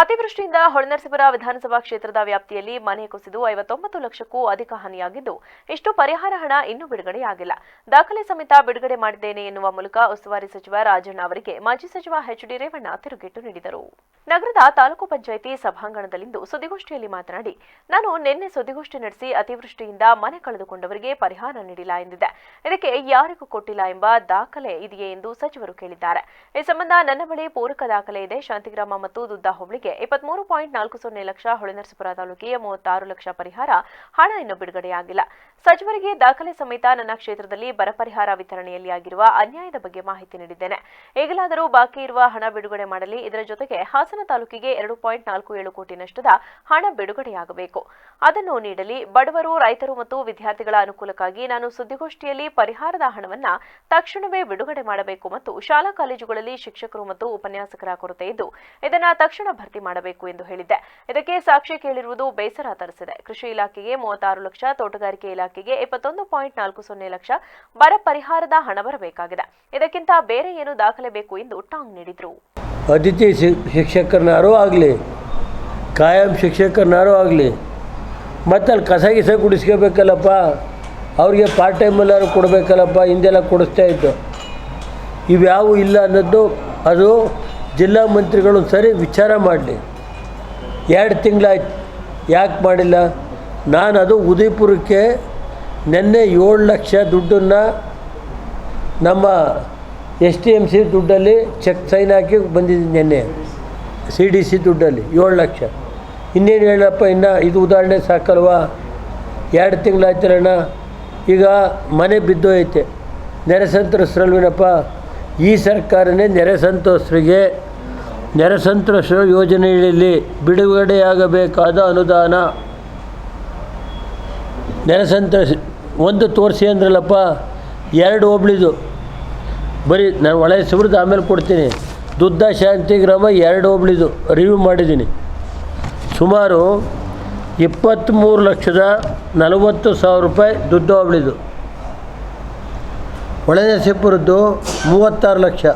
ಅತಿವೃಷ್ಟಿಯಿಂದ ಹೊಳೆನರಸೀಪುರ ವಿಧಾನಸಭಾ ಕ್ಷೇತ್ರದ ವ್ಯಾಪ್ತಿಯಲ್ಲಿ ಮನೆ ಕುಸಿದು ಐವತ್ತೊಂಬತ್ತು ಲಕ್ಷಕ್ಕೂ ಅಧಿಕ ಹಾನಿಯಾಗಿದ್ದು, ಇಷ್ಟು ಪರಿಹಾರ ಹಣ ಇನ್ನೂ ಬಿಡುಗಡೆಯಾಗಿಲ್ಲ. ದಾಖಲೆ ಸಮೇತ ಬಿಡುಗಡೆ ಮಾಡಿದ್ದೇನೆ ಎನ್ನುವ ಮೂಲಕ ಉಸ್ತುವಾರಿ ಸಚಿವ ರಾಜಣ್ಣ ಅವರಿಗೆ ಮಾಜಿ ಸಚಿವ ಎಚ್ಡಿ ರೇವಣ್ಣ ತಿರುಗೇಟು ನೀಡಿದರು. ನಗರದ ತಾಲೂಕು ಪಂಚಾಯಿತಿ ಸಭಾಂಗಣದಲ್ಲಿಂದು ಸುದ್ದಿಗೋಷ್ಠಿಯಲ್ಲಿ ಮಾತನಾಡಿ, ನಾನು ನಿನ್ನೆ ಸುದ್ದಿಗೋಷ್ಠಿ ನಡೆಸಿ ಅತಿವೃಷ್ಟಿಯಿಂದ ಮನೆ ಕಳೆದುಕೊಂಡವರಿಗೆ ಪರಿಹಾರ ನೀಡಿಲ್ಲ ಎಂದಿದೆ ಇದಕ್ಕೆ ಯಾರಿಗೂ ಕೊಟ್ಟಿಲ್ಲ ಎಂಬ ದಾಖಲೆ ಇದೆಯೇ ಎಂದು ಸಚಿವರು ಕೇಳಿದ್ದಾರೆ. ಈ ಸಂಬಂಧ ನನ್ನ ಬಳಿ ಪೂರಕ ದಾಖಲೆ ಇದೆ. ಶಾಂತಿಗ್ರಾಮ ಮತ್ತು ದುದ್ದ ಹೋಬಳಿಗೆ ಇಪ್ಪತ್ಮೂರು ಪಾಯಿಂಟ್ ನಾಲ್ಕು ಸೊನ್ನೆ ಲಕ್ಷ ಹೊಳೆನರಸೀಪುರ ತಾಲೂಕಿಗೆ ಮೂವತ್ತಾರು ಲಕ್ಷ ಪರಿಹಾರ. ಹಣ ಇನ್ನೂ ಬಿಡುಗಡೆಯಾಗಿಲ್ಲ. ಸಚಿವರಿಗೆ ದಾಖಲೆ ಸಮೇತ ನನ್ನ ಕ್ಷೇತ್ರದಲ್ಲಿ ಬರ ಪರಿಹಾರ ವಿತರಣೆಯಲ್ಲಿ ಆಗಿರುವ ಅನ್ಯಾಯದ ಬಗ್ಗೆ ಮಾಹಿತಿ ನೀಡಿದ್ದೇನೆ. ಈಗಲಾದರೂ ಬಾಕಿ ಇರುವ ಹಣ ಬಿಡುಗಡೆ ಮಾಡಲಿ. ಇದರ ಜೊತೆಗೆ ಹಾಸನ ತಾಲೂಕಿಗೆ ಎರಡು ಪಾಯಿಂಟ್ ನಾಲ್ಕು ಏಳು ಕೋಟಿ ನಷ್ಟದ ಹಣ ಬಿಡುಗಡೆಯಾಗಬೇಕು. ಅದನ್ನು ನೀಡಲಿ. ಬಡವರು, ರೈತರು ಮತ್ತು ವಿದ್ಯಾರ್ಥಿಗಳ ಅನುಕೂಲಕ್ಕಾಗಿ ನಾನು ಸುದ್ದಿಗೋಷ್ಠಿಯಲ್ಲಿ ಪರಿಹಾರದ ಹಣವನ್ನ ತಕ್ಷಣವೇ ಬಿಡುಗಡೆ ಮಾಡಬೇಕು ಮತ್ತು ಶಾಲಾ ಕಾಲೇಜುಗಳಲ್ಲಿ ಶಿಕ್ಷಕರು ಮತ್ತು ಉಪನ್ಯಾಸಕರ ಕೊರತೆ ಇದ್ದು, ಇದನ್ನ ತಕ್ಷಣ ಭರ್ತಿ ಮಾಡಬೇಕು ಎಂದು ಹೇಳಿದ್ದೆ. ಇದಕ್ಕೆ ಸಾಕ್ಷಿ ಕೇಳಿರುವುದು ಬೇಸರ ತರಿಸಿದೆ. ಕೃಷಿ ಇಲಾಖೆಗೆ ಮೂವತ್ತಾರು ಲಕ್ಷ, ತೋಟಗಾರಿಕೆ ಇಲಾಖೆಗೆ ಇಪ್ಪತ್ತೊಂದು ಪಾಯಿಂಟ್ ನಾಲ್ಕು ಸೊನ್ನೆ ಲಕ್ಷ ಬರ ಪರಿಹಾರದ ಹಣ ಬರಬೇಕಾಗಿದೆ. ಇದಕ್ಕಿಂತ ಬೇರೆ ಏನು ದಾಖಲೆ ಬೇಕು ಎಂದು ಟಾಂಗ್ ನೀಡಿದ್ರು. ಅತಿಥಿ ಶಿಕ್ಷಕರನ್ನಾರೂ ಆಗಲಿ, ಕಾಯಂ ಶಿಕ್ಷಕರನ್ನಾರು ಆಗಲಿ ಮತ್ತು ಅಲ್ಲಿ ಕಸ ಗಿಸ ಕುಡಿಸ್ಕೋಬೇಕಲ್ಲಪ್ಪ ಅವ್ರಿಗೆ ಪಾರ್ಟ್ ಟೈಮಲ್ಲಾರು ಕೊಡಬೇಕಲ್ಲಪ್ಪ, ಹಿಂದೆಲ್ಲ ಕೊಡಿಸ್ತಾ ಇತ್ತು ಇವ್ಯಾವು ಇಲ್ಲ ಅನ್ನೋದು ಅದು ಜಿಲ್ಲಾ ಮಂತ್ರಿಗಳು ಸರಿ ವಿಚಾರ ಮಾಡಲಿ. ಎರಡು ತಿಂಗಳಾಯ್ತು, ಯಾಕೆ ಮಾಡಿಲ್ಲ? ನಾನು ಅದು ಉದಯಪುರಕ್ಕೆ ನಿನ್ನೆ ಏಳು ಲಕ್ಷ ದುಡ್ಡನ್ನು ನಮ್ಮ ಎಸ್ ಟಿ ಎಂ ಸಿ ದುಡ್ಡಲ್ಲಿ ಚೆಕ್ ಸೈನ್ ಹಾಕಿ ಬಂದಿದ್ದೀನಿ ನಿನ್ನೆ. ಸಿ ಡಿ ಸಿ ದುಡ್ಡಲ್ಲಿ ಏಳು ಲಕ್ಷ. ಇನ್ನೇನು ಹೇಳಪ್ಪ, ಇನ್ನು ಇದು ಉದಾಹರಣೆ ಸಾಕಲ್ವಾ? ಎರಡು ತಿಂಗಳಾಯ್ತಲ್ಲಣ್ಣ ಈಗ ಮನೆ ಬಿದ್ದೋಯ್ತೆ. ನೆರೆ ಸಂತ್ರಸ್ತರಲ್ವೇನಪ್ಪ ಈ ಸರ್ಕಾರನೇ ನೆರೆ ಸಂತ್ರಸ್ತರಿಗೆ ನೆರೆ ಸಂತ್ರಸ್ತರ ಯೋಜನೆಯಲ್ಲಿ ಬಿಡುಗಡೆಯಾಗಬೇಕಾದ ಅನುದಾನ. ನೆರೆ ಸಂತ್ರಸ್ ಒಂದು ತೋರಿಸಿ ಅಂದ್ರಲ್ಲಪ್ಪ, ಎರಡು ಹೋಬ್ಳಿದು ಬರೀ ನಾನು ಒಳ್ಳೆಯ ಸುಬ್ರದ್ದು ಆಮೇಲೆ ಕೊಡ್ತೀನಿ. ದುದ್ದ ಶಾಂತಿಗ್ರಾಮ ಎರಡು ಹೋಬಳಿದು ರಿವ್ಯೂ ಮಾಡಿದ್ದೀನಿ. ಸುಮಾರು ಇಪ್ಪತ್ತ್ಮೂರು ಲಕ್ಷದ ನಲವತ್ತು ಸಾವಿರ ರೂಪಾಯಿ ದುಡ್ಡು ಹೋಬ್ಳಿದು ಸಿಬ್ಬರದ್ದು ಮೂವತ್ತಾರು ಲಕ್ಷ.